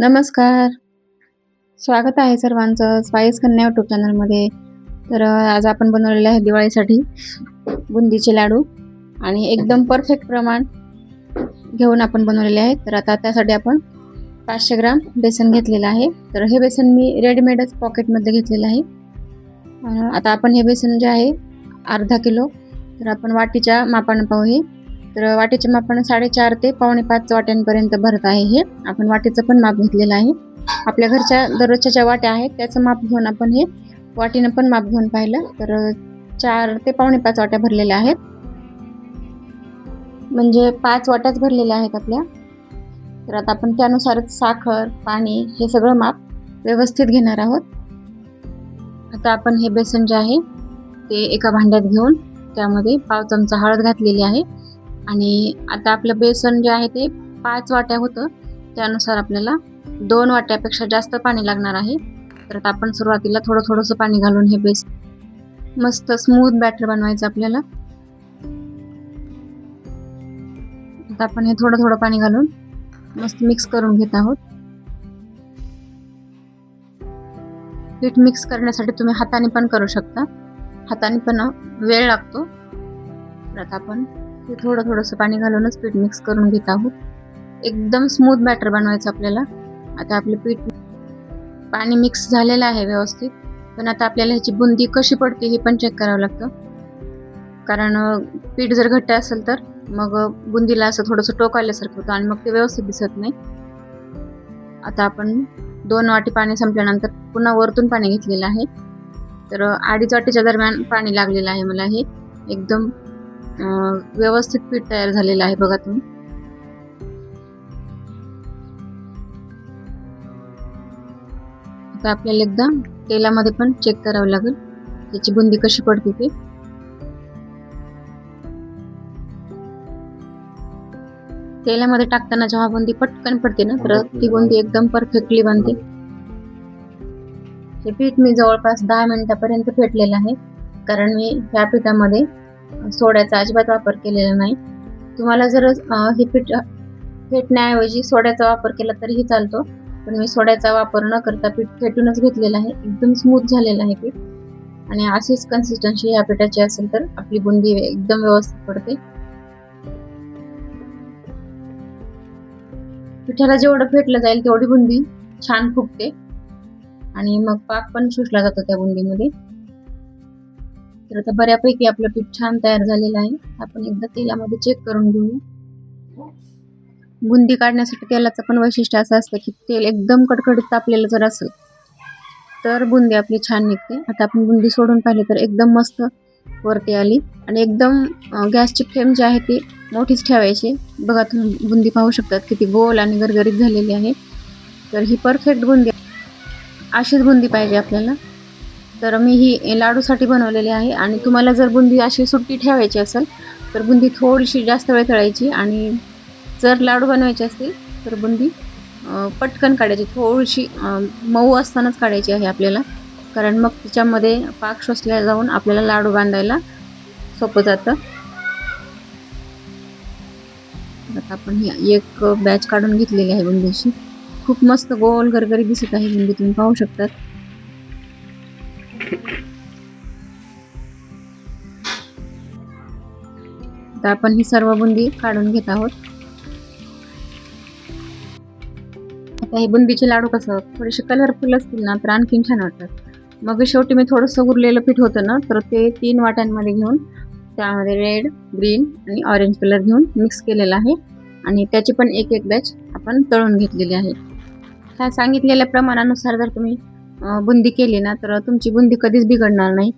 नमस्कार. स्वागत आहे सर्वांचं स्वाईस कन्या यूट्यूब चॅनलमध्ये तर आज आपण बनवलेलं आहे दिवाळीसाठी बुंदीचे लाडू आणि एकदम परफेक्ट प्रमाण घेऊन आपण बनवलेले आहे तर आता त्यासाठी आपण पाचशे ग्राम बेसन घेतलेलं आहे. तर हे बेसन मी रेडीमेडच पॉकेटमध्ये घेतलेलं आहे. आता आपण हे बेसन जे आहे अर्धा किलो. तर आपण वाटीच्या मापानं पाहू हे तर वाटीच्या मापानं साडेचार ते पावणे पाच वाट्यांपर्यंत भरत आहे हे. आपण वाटीचं पण माप घेतलेलं आहे. आपल्या घरच्या दररोजच्या ज्या वाट्या आहेत त्याचं माप घेऊन आपण हे वाटीनं पण माप घेऊन पाहिलं. तर चार ते पावणे पाच वाट्या भरलेल्या आहेत. म्हणजे पाच वाट्याच भरलेल्या आहेत आपल्या. तर आता आपण त्यानुसारच साखर पाणी हे सगळं माप व्यवस्थित घेणार आहोत. आता आपण हे बेसन जे आहे ते एका भांड्यात घेऊन त्यामध्ये पाव चमचा हळद घातलेली आहे. आणि आता आपलं बेसन जे आहे ते पाच वाट्या होतं. त्यानुसार आपल्याला दोन वाट्यापेक्षा जास्त पाणी लागणार आहे. तर आता आपण सुरुवातीला थोडं थोडंसं पाणी घालून हे बेस मस्त स्मूथ बॅटर बनवायचं आपल्याला. आता आपण हे थोडं थोडं पाणी घालून मस्त मिक्स करून घेत आहोत. पीठ मिक्स करण्यासाठी तुम्ही हाताने पण करू शकता. हाताने पण वेळ लागतो. आता आपण ते थोडं थोडंसं पाणी घालूनच पीठ मिक्स करून घेत आहोत. एकदम स्मूथ बॅटर बनवायचं आपल्याला. आता आपलं पीठ पाणी मिक्स झालेलं आहे व्यवस्थित. पण आता आपल्याला ह्याची बुंदी कशी पडते हे पण चेक करावं लागतं. कारण पीठ जर घट्ट असेल तर मग बुंदीला असं थोडंसं टोक आल्यासारखं होतं आणि मग ते व्यवस्थित दिसत नाही. आता आपण दोन वाटी पाणी संपल्यानंतर पुन्हा वरतून पाणी घेतलेलं आहे. तर अडीच वाटीच्या दरम्यान पाणी लागलेलं आहे मला हे. एकदम व्यवस्थित पीठ तयार झालेलं आहे बघा तुम्ही. आता आपल्याला एकदा तेलामध्ये पण चेक करावं लागेल. त्याची बुंदी कशी पडते ते. तेलामध्ये टाकताना जेव्हा बुंदी पटकन पडते ना तर ती बुंदी एकदम परफेक्टली बनते. हे पीठ मी जवळपास दहा मिनिटापर्यंत फेटलेलं आहे. कारण मी ह्या पिठामध्ये सोड्याचा अजिबात वापर केलेला नाही. तुम्हाला जर हे पीठ फेटण्याऐवजी सोड्याचा वापर केला तरीही चालतो. पण मी सोड्याचा वापर न करता पीठ फेटूनच घेतलेलं आहे. एकदम स्मूथ झालेलं आहे पीठ. आणि अशीच कन्सिस्टन्सी ह्या पिठाची असेल तर आपली बुंदी एकदम व्यवस्थित पडते. पिठाला जेवढं फेटलं जाईल तेवढी बुंदी छान फुगते. आणि मग पाक पण शोषला जातो त्या बुंदीमध्ये. तर आता बऱ्यापैकी आपलं पीठ छान तयार झालेलं आहे. आपण एकदा तेलामध्ये चेक करून घेऊया. बुंदी काढण्यासाठी तेलाचं पण वैशिष्ट्य असं असतं की तेल एकदम कडकडीत तापलेलं जर असेल तर बुंदी आपली छान निघते. आता आपण बुंदी सोडून पाहिली तर एकदम मस्त वरती आली. आणि एकदम गॅसची फ्लेम जी आहे ती मोठीच ठेवायची. बघा तुम्ही बुंदी पाहू शकतात किती गोल आणि गरगरीत झालेली आहे. तर ही परफेक्ट बुंदी अशीच बुंदी पाहिजे आपल्याला. तर मी ही लाडूसाठी बनवलेली आहे. आणि तुम्हाला जर बुंदी अशी सुट्टी ठेवायची असेल तर बुंदी थोडीशी जास्त वेळ तळायची. आणि जर लाडू बनवायचे असतील तर बुंदी पटकन काढायची. थोडीशी मऊ असतानाच काढायची आहे आपल्याला. कारण मग तिच्यामध्ये पाक शोषल्या जाऊन आपल्याला लाडू बांधायला सोपं जातं. आता आपण ही एक बॅच काढून घेतलेली आहे बुंदीची. खूप मस्त गोल गरगरी दिसत आहे बुंदी. तुम्ही पाहू शकतात. आता आपण ही सर्व बुंदी काढून घेत आहोत. आता हे बुंदीचे लाडू कसं थोडेसे कलरफुल असतील ना तर आणखीन छान वाटतात. मग शेवटी मी थोडंसं उरलेलं पीठ होतं ना तर ते तीन वाट्यांमध्ये घेऊन त्यामध्ये रेड ग्रीन आणि ऑरेंज कलर घेऊन मिक्स केलेलं आहे. आणि त्याची पण एक एक बॅच आपण तळून घेतलेली आहे. ह्या सांगितलेल्या प्रमाणानुसार जर तुम्ही बुंदी केली ना तर तुमची बुंदी कधीच बिघडणार नाही.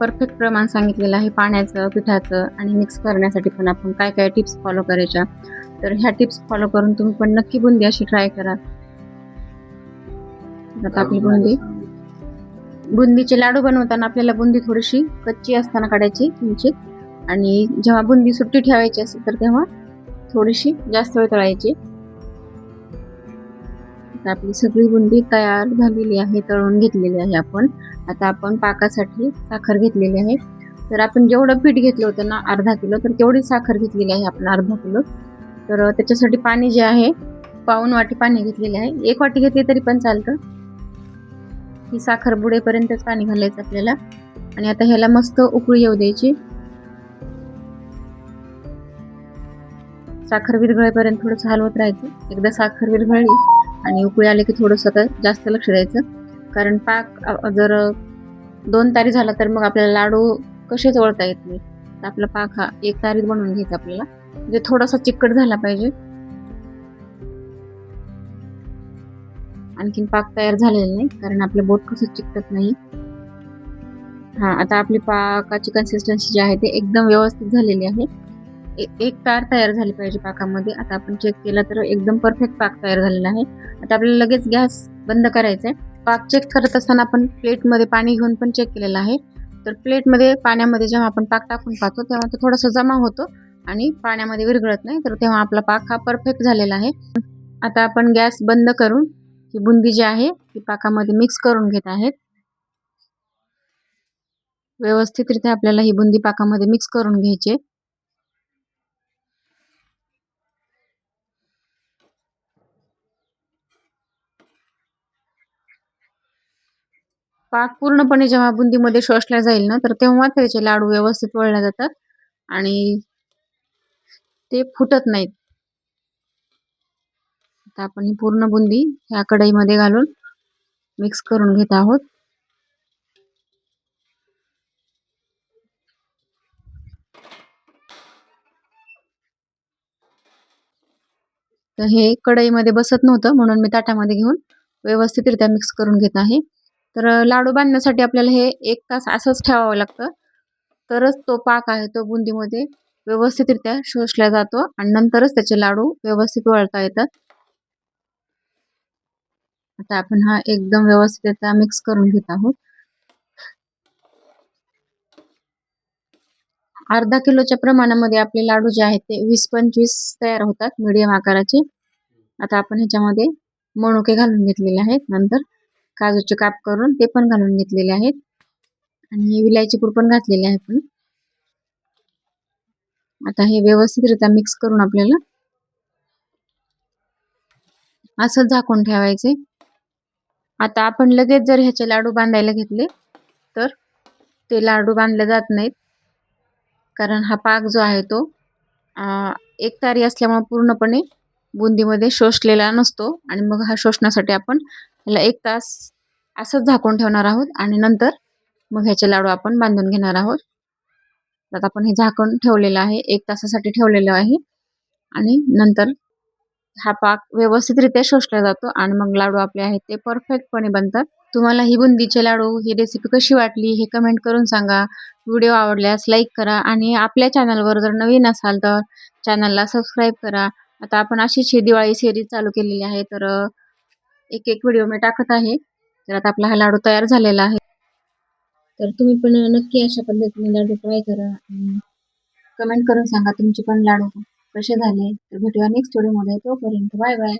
परफेक्ट प्रमाण सांगितलेलं आहे पाण्याचं पिठाचं आणि मिक्स करण्यासाठी पण आपण काय काय टिप्स फॉलो करायच्या. तर ह्या टिप्स फॉलो करून तुम्ही पण नक्की बुंदी अशी ट्राय करा. आता आपली बुंदी. बुंदीचे लाडू बनवताना आपल्याला बुंदी थोडीशी कच्ची असताना काढायची किंचित आणि जेव्हा बुंदी सुट्टी ठेवायची असेल तर तेव्हा थोडीशी जास्त वेळ तळायची. आता आपली सगळी बुंदी तयार झालेली आहे तळून घेतलेली आहे आपण. आता आपण पाकासाठी साखर घेतलेली आहे. तर आपण जेवढं पीठ घेतलं होतं ना अर्धा किलो तर तेवढी साखर घेतलेली आहे आपण अर्धा किलो. तर त्याच्यासाठी पाणी जे आहे पाऊन वाटी पाणी घेतलेले आहे. एक वाटी घेतली तरी पण चालतं. ही साखर बुडेपर्यंतच पाणी घालायचं आपल्याला. आणि आता ह्याला मस्त उकळी येऊ द्यायची. साखर विरघळेपर्यंत थोडंसं हलवत राहायचं. एकदा साखर विरघळली आणि उकळी आले की थोडंसं आता जास्त लक्ष द्यायचं. कारण पाक जर दोन तारी झाला तर मग आपल्याला लाडू कसेच वळता येत नाही? तर आपला पाक हा एक तारीत बनवून घ्यायचा आपल्याला. म्हणजे थोडासा चिकट झाला पाहिजे. आणखीन पाक तयार झालेला नाही कारण आपलं बोट कसं चिकटत नाही. हा आता आपली पाकाची कन्सिस्टन्सी जी आहे ते एकदम व्यवस्थित झालेली आहे. एक तार तयार झाली पाहिजे पाकामध्ये. आता आपण चेक केला तर एकदम परफेक्ट पाक तयार झालेला आहे. आता आपल्याला लगेच गॅस बंद करायचा आहे. पाक चेक करत असताना आपण प्लेटमध्ये पाणी घेऊन पण चेक केलेलं आहे. तर प्लेटमध्ये पाण्यामध्ये जेव्हा आपण पाक टाकून पाहतो तेव्हा तो थोडासा जमा होतो आणि पाण्यामध्ये विरघळत नाही. तर तेव्हा आपला पाक हा परफेक्ट झालेला आहे. आता आपण गॅस बंद करून ही बुंदी जी आहे ती पाकामध्ये मिक्स करून घेत आहेत. व्यवस्थितरित्या आपल्याला ही बुंदी पाकामध्ये मिक्स करून घ्यायची पाक पूर्णपणे जेव्हा बुंदीमध्ये शोषला जाईल ना तर तेव्हा त्याचे लाडू व्यवस्थित वळल्या जातात आणि ते फुटत नाहीत. आता आपण ही पूर्ण बुंदी ह्या कढईमध्ये घालून मिक्स करून घेत आहोत. तर हे कढईमध्ये बसत नव्हतं म्हणून मी ताटामध्ये घेऊन व्यवस्थितरित्या मिक्स करून घेत आहे. तर लाडू बांधण्यासाठी आपल्याला हे एक तास असंच ठेवावं लागतं. तरच तो पाक आहे तो बुंदीमध्ये व्यवस्थितरित्या शोषला जातो आणि नंतरच त्याचे लाडू व्यवस्थित वळता येतात. आता आपण हा एकदम व्यवस्थितरित्या मिक्स करून घेत आहोत. अर्धा किलोच्या प्रमाणामध्ये आपले लाडू जे आहेत ते वीस पंचवीस तयार होतात मीडियम आकाराचे. आता आपण ह्याच्यामध्ये मनुके घालून घेतलेले आहेत नंतर काजूचे काप करून ते पण घालून घेतलेले आहेत. आणि विलायची पूड पण घातलेली आहे पण आता हे व्यवस्थितरित्या मिक्स करून आपल्याला असं झाकून ठेवायचे. आता आपण लगेच जर ह्याचे लाडू बांधायला घेतले तर ते लाडू बांधले जात नाहीत. कारण हा पाक जो आहे तो एक तारी असल्यामुळे पूर्णपणे बुंदीमध्ये शोषलेला नसतो. आणि मग हा शोषण्यासाठी आपण ह्याला एक तास असंच झाकून ठेवणार आहोत आणि नंतर मग ह्याचे लाडू आपण बांधून घेणार आहोत. आता आपण हे झाकून ठेवलेलं आहे एक तासासाठी ठेवलेलं आहे आणि नंतर हा पाक व्यवस्थितरित्या शोषला जातो आणि मग लाडू आपले आहेत ते परफेक्टपणे बनतात. तुम्हाला ही बुंदीचे लाडू ही रेसिपी कशी वाटली हे कमेंट करून सांगा. व्हिडिओ आवडल्यास लाईक करा आणि आपल्या चॅनलवर जर नवीन असाल तर चॅनलला सबस्क्राईब करा. आता आपण अशीच ही दिवाळी सिरीज चालू केलेली आहे तर एक एक व्हिडिओ मी टाकत आहे. तर आता आपला हा लाडू तयार झालेला आहे. तर तुम्ही पण नक्की अशा पद्धतीने लाडू ट्राय करा आणि कमेंट करून सांगा तुमचे पण लाडू कसे झाले. तर भेटूया नेक्स्ट व्हिडिओमध्ये तोपर्यंत बाय बाय